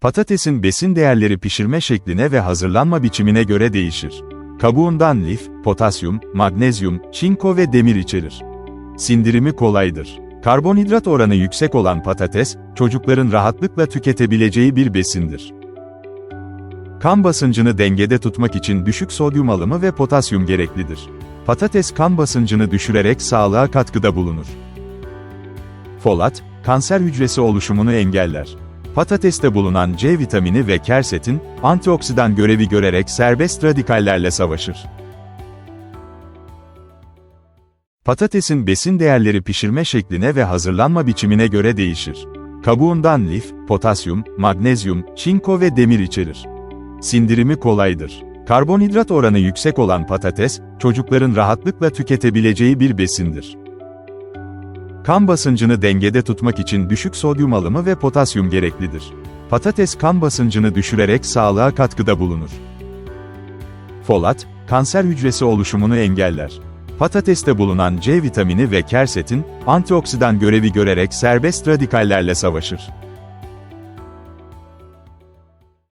Patatesin besin değerleri pişirme şekline ve hazırlanma biçimine göre değişir. Kabuğundan lif, potasyum, magnezyum, çinko ve demir içerir. Sindirimi kolaydır. Karbonhidrat oranı yüksek olan patates, çocukların rahatlıkla tüketebileceği bir besindir. Kan basıncını dengede tutmak için düşük sodyum alımı ve potasyum gereklidir. Patates kan basıncını düşürerek sağlığa katkıda bulunur. Folat, kanser hücresi oluşumunu engeller. Patateste bulunan C vitamini ve kersetin, antioksidan görevi görerek serbest radikallerle savaşır. Patatesin besin değerleri pişirme şekline ve hazırlanma biçimine göre değişir. Kabuğundan lif, potasyum, magnezyum, çinko ve demir içerir. Sindirimi kolaydır. Karbonhidrat oranı yüksek olan patates, çocukların rahatlıkla tüketebileceği bir besindir. Kan basıncını dengede tutmak için düşük sodyum alımı ve potasyum gereklidir. Patates kan basıncını düşürerek sağlığa katkıda bulunur. Folat, kanser hücresi oluşumunu engeller. Patateste bulunan C vitamini ve kersetin, antioksidan görevi görerek serbest radikallerle savaşır.